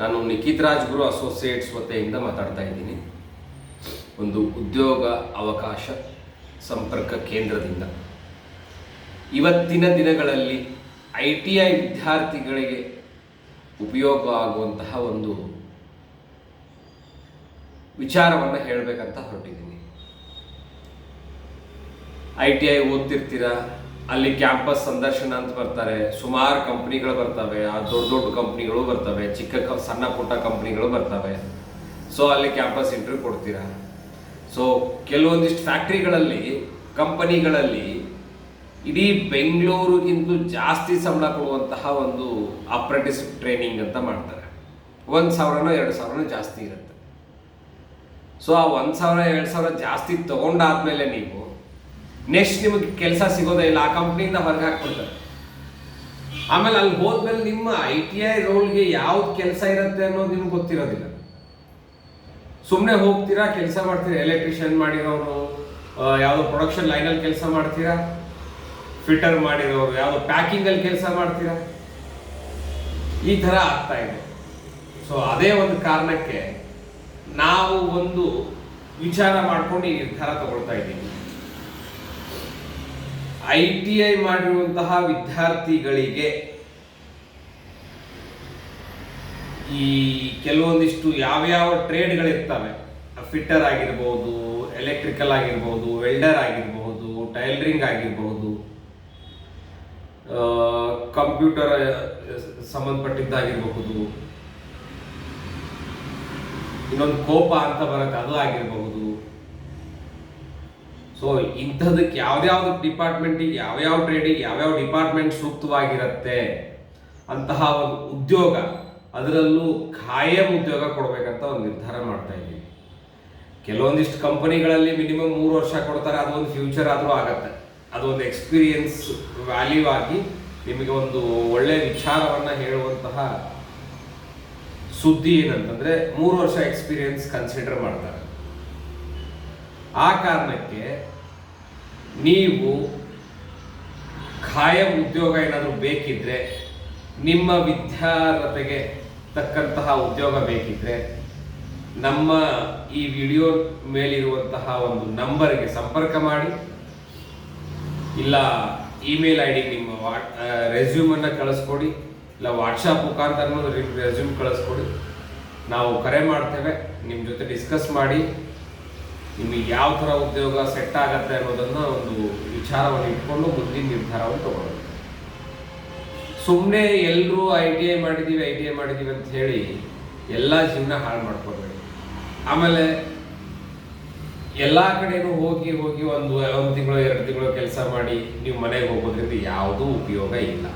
ನಾನು ನಿಖಿತ್ ರಾಜ್ಗುರು ಅಸೋಸಿಯೇಟ್ಸ್ ವತಿಯಿಂದ ಮಾತಾಡ್ತಾ ಇದ್ದೀನಿ. ಒಂದು ಉದ್ಯೋಗ ಅವಕಾಶ ಸಂಪರ್ಕ ಕೇಂದ್ರದಿಂದ. ಇವತ್ತಿನ ದಿನಗಳಲ್ಲಿ ಐ ಟಿ ಐ ವಿದ್ಯಾರ್ಥಿಗಳಿಗೆ ಉಪಯೋಗ ಆಗುವಂತಹ ಒಂದು ವಿಚಾರವನ್ನು ಹೇಳಬೇಕಂತ ಹೊರಟಿದ್ದೀನಿ. ಐ ಟಿ ಐ ಓದ್ತಿರ್ತೀರಾ? ಅಲ್ಲಿ ಕ್ಯಾಂಪಸ್ ಸಂದರ್ಶನ ಅಂತ ಬರ್ತಾರೆ. ಸುಮಾರು ಕಂಪ್ನಿಗಳು ಬರ್ತವೆ. ಆ ದೊಡ್ಡ ದೊಡ್ಡ ಕಂಪ್ನಿಗಳು ಬರ್ತವೆ. ಚಿಕ್ಕ ಸಣ್ಣ ಪುಟ್ಟ ಕಂಪ್ನಿಗಳು ಬರ್ತವೆ. ಸೊ ಅಲ್ಲಿ ಕ್ಯಾಂಪಸ್ ಇಂಟರ್ವ್ಯೂ ಕೊಡ್ತೀರಾ? ಸೊ ಕೆಲವೊಂದಿಷ್ಟು ಫ್ಯಾಕ್ಟ್ರಿಗಳಲ್ಲಿ, ಕಂಪನಿಗಳಲ್ಲಿ ಇಡೀ ಬೆಂಗಳೂರಿಗಿಂತ ಜಾಸ್ತಿ ಸಂಬಳ ಕೊಡುವಂತಹ ಒಂದು ಅಪ್ರೆಂಟಿಸ್ ಟ್ರೈನಿಂಗ್ ಅಂತ ಮಾಡ್ತಾರೆ. ಒಂದು ಸಾವಿರನೋ ಎರಡು ಸಾವಿರನೋ ಜಾಸ್ತಿ ಇರುತ್ತೆ. ಸೊ ಆ ಒಂದು ಸಾವಿರ, ಎರಡು ಸಾವಿರ ಜಾಸ್ತಿ ತಗೊಂಡಾದ್ಮೇಲೆ ನೀವು ನೆಕ್ಸ್ಟ್ ನಿಮಗೆ ಕೆಲಸ ಸಿಗೋದೇ ಇಲ್ಲ, ಆ ಕಂಪ್ನಿಯಿಂದ ಹೊರಗೆ ಹಾಕ್ಬಿಡ್ತಾರೆ. ಆಮೇಲೆ ಅಲ್ಲಿ ಹೋದ್ಮೇಲೆ ನಿಮ್ಮ ಐ ಟಿ ಐ ರೋಲ್ಗೆ ಯಾವ್ದು ಕೆಲಸ ಇರುತ್ತೆ ಅನ್ನೋದು ನಿಮ್ಗೆ ಗೊತ್ತಿರೋದಿಲ್ಲ. ಸುಮ್ಮನೆ ಹೋಗ್ತೀರಾ, ಕೆಲಸ ಮಾಡ್ತೀರಾ ಎಲೆಕ್ಟ್ರಿಷಿಯನ್ ಮಾಡಿರೋರು ಯಾವುದೋ ಪ್ರೊಡಕ್ಷನ್ ಲೈನಲ್ಲಿ ಕೆಲಸ ಮಾಡ್ತೀರಾ? ಫಿಟರ್ ಮಾಡಿರೋರು, ಯಾವುದೋ ಪ್ಯಾಕಿಂಗಲ್ಲಿ ಕೆಲಸ ಮಾಡ್ತೀರಾ? ಈ ಥರ ಆಗ್ತಾ ಇದೆ. ಸೊ ಅದೇ ಒಂದು ಕಾರಣಕ್ಕೆ ನಾವು ಒಂದು ವಿಚಾರ ಮಾಡ್ಕೊಂಡು ಈ ನಿರ್ಧಾರ ತಗೊಳ್ತಾ ಇದ್ದೀವಿ. ಐ ಟಿ ಐ ಮಾಡಿರುವಂತಹ ವಿದ್ಯಾರ್ಥಿಗಳಿಗೆ ಈ ಕೆಲವೊಂದಿಷ್ಟು ಯಾವ್ಯಾವ ಟ್ರೇಡ್ಗಳಿರ್ತವೆ, ಫಿಟ್ಟರ್ ಆಗಿರ್ಬೋದು, ಎಲೆಕ್ಟ್ರಿಕಲ್ ಆಗಿರ್ಬೋದು, ವೆಲ್ಡರ್ ಆಗಿರ್ಬೋದು, ಟೈಲರಿಂಗ್ ಆಗಿರ್ಬೋದು ಕಂಪ್ಯೂಟರ್, ಸಂಬಂಧಪಟ್ಟಿದ್ದಾಗಿರಬಹುದು, ಇನ್ನೊಂದು ಕೋಪ ಅಂತ ಬರುತ್ತೆ ಅದು ಆಗಿರಬಹುದು. ಸೊ ಇಂಥದಕ್ಕೆ ಯಾವ್ದಾವ್ದು ಡಿಪಾರ್ಟ್ಮೆಂಟಿಗೆ ಯಾವ್ಯಾವ ಟ್ರೇಡಿಗೆ ಯಾವ್ಯಾವ ಡಿಪಾರ್ಟ್ಮೆಂಟ್ ಸೂಕ್ತವಾಗಿರುತ್ತೆ ಅಂತಹ ಒಂದು ಉದ್ಯೋಗ ಅದರಲ್ಲೂ ಖಾಯಂ ಉದ್ಯೋಗ ಕೊಡಬೇಕಂತ ಒಂದು ನಿರ್ಧಾರ ಮಾಡ್ತಾ ಇದ್ದೀವಿ. ಕೆಲವೊಂದಿಷ್ಟು ಕಂಪನಿಗಳಲ್ಲಿ ಮಿನಿಮಮ್ ಮೂರು ವರ್ಷ ಕೊಡ್ತಾರೆ ಅದೊಂದು ಫ್ಯೂಚರ್ ಆದರೂ ಆಗತ್ತೆ. ಅದೊಂದು ಎಕ್ಸ್ಪೀರಿಯನ್ಸ್ ವ್ಯಾಲ್ಯೂ ಆಗಿ ನಿಮಗೆ ಒಂದು ಒಳ್ಳೆ ವಿಚಾರವನ್ನು ಹೇಳುವಂತಹ ಸುದ್ದಿ ಏನಂತಂದ್ರೆ ಮೂರು ವರ್ಷ ಎಕ್ಸ್ಪೀರಿಯನ್ಸ್ ಕನ್ಸಿಡರ್ ಮಾಡ್ತಾರೆ. ಆ ಕಾರಣಕ್ಕೆ ನೀವು ಖಾಯಂ ಉದ್ಯೋಗ ಏನಾದರೂ ಬೇಕಿದ್ರೆ, ನಿಮ್ಮ ವಿದ್ಯಾರ್ಹತೆಗೆ ತಕ್ಕಂತಹ ಉದ್ಯೋಗ ಬೇಕಿದ್ರೆ, ನಮ್ಮ ಈ ವಿಡಿಯೋ ಮೇಲಿರುವಂತಹ ಒಂದು ನಂಬರ್ಗೆ ಸಂಪರ್ಕ ಮಾಡಿ. ಇಲ್ಲ, ಇಮೇಲ್ ಐ ಡಿ ನಿಮ್ಮ ವಾಟ್ ರೆಸ್ಯೂಮನ್ನು ಕಳಿಸ್ಕೊಡಿ. ಇಲ್ಲ ವಾಟ್ಸಪ್ ಮುಖಾಂತರನೂ ರೆಸ್ಯೂಮ್ ಕಳಿಸ್ಕೊಡಿ. ನಾವು ಕರೆ ಮಾಡ್ತೇವೆ ನಿಮ್ಮ ಜೊತೆ ಡಿಸ್ಕಸ್ ಮಾಡಿ. ನಿಮಗೆ ಯಾವ ಥರ ಉದ್ಯೋಗ ಸೆಟ್ ಆಗತ್ತೆ ಅನ್ನೋದನ್ನು ಒಂದು ವಿಚಾರವನ್ನು ಇಟ್ಕೊಂಡು ಮುಂದಿನ ನಿರ್ಧಾರವನ್ನು ತಗೊಳ್ಳೋದು. ಸುಮ್ಮನೆ ಎಲ್ಲರೂ ಐ ಟಿ ಐ ಮಾಡಿದ್ದೀವಿ ಐ ಟಿ ಐ ಮಾಡಿದ್ದೀವಿ ಅಂತ ಹೇಳಿ ಎಲ್ಲ ಜೀವನ ಹಾಳು ಮಾಡ್ಕೋಬೇಡಿ. ಆಮೇಲೆ ಎಲ್ಲ ಕಡೆನೂ ಹೋಗಿ ಹೋಗಿ ಒಂದು ಒಂದು ತಿಂಗಳು, ಎರಡು ತಿಂಗಳು ಕೆಲಸ ಮಾಡಿ ನೀವು ಮನೆಗೆ ಹೋಗೋದ್ರಿಂದ ಯಾವುದೂ ಉಪಯೋಗ ಇಲ್ಲ.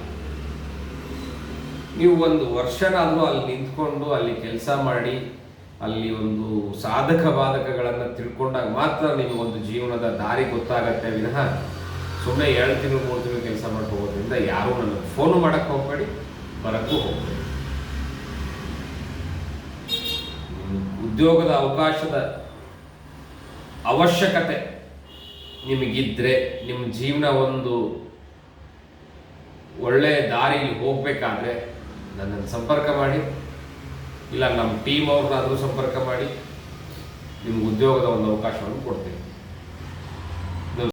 ನೀವು ಒಂದು ವರ್ಷನಾದರೂ ಅಲ್ಲಿ ನಿಂತ್ಕೊಂಡು ಅಲ್ಲಿ ಕೆಲಸ ಮಾಡಿ ಅಲ್ಲಿ ಒಂದು ಸಾಧಕ ಬಾಧಕಗಳನ್ನು ತಿಳ್ಕೊಂಡಾಗ ಮಾತ್ರ ನಿಮಗೊಂದು ಜೀವನದ ದಾರಿ ಗೊತ್ತಾಗತ್ತೆ ವಿನಃ ಸುಮ್ಮನೆ ಎರಡು ತಿಂಗಳು, ಮೂರು ತಿಂಗಳು ಕೆಲಸ ಹೋಗೋದ್ರಿಂದ ಯಾರೂ ನನಗೆ ಫೋನು ಮಾಡೋಕ್ಕೆ ಹೋಗಬೇಡಿ, ಬರೋಕ್ಕೂ ಹೋಗಬೇಡಿ. ಉದ್ಯೋಗದ ಅವಕಾಶದ ಅವಶ್ಯಕತೆ ನಿಮಗಿದ್ದರೆ ನಿಮ್ಮ ಜೀವನ ಒಂದು ಒಳ್ಳೆಯ ದಾರಿಯಲ್ಲಿ ಹೋಗಬೇಕಾದ್ರೆ ನನ್ನನ್ನು ಸಂಪರ್ಕ ಮಾಡಿ. ಇಲ್ಲ ನಮ್ಮ ಟೀಮ್ ಅವ್ರನ್ನಾದರೂ ಸಂಪರ್ಕ ಮಾಡಿ ನಿಮ್ಗೆ ಉದ್ಯೋಗದ ಒಂದು ಅವಕಾಶವನ್ನು ಕೊಡ್ತೀನಿ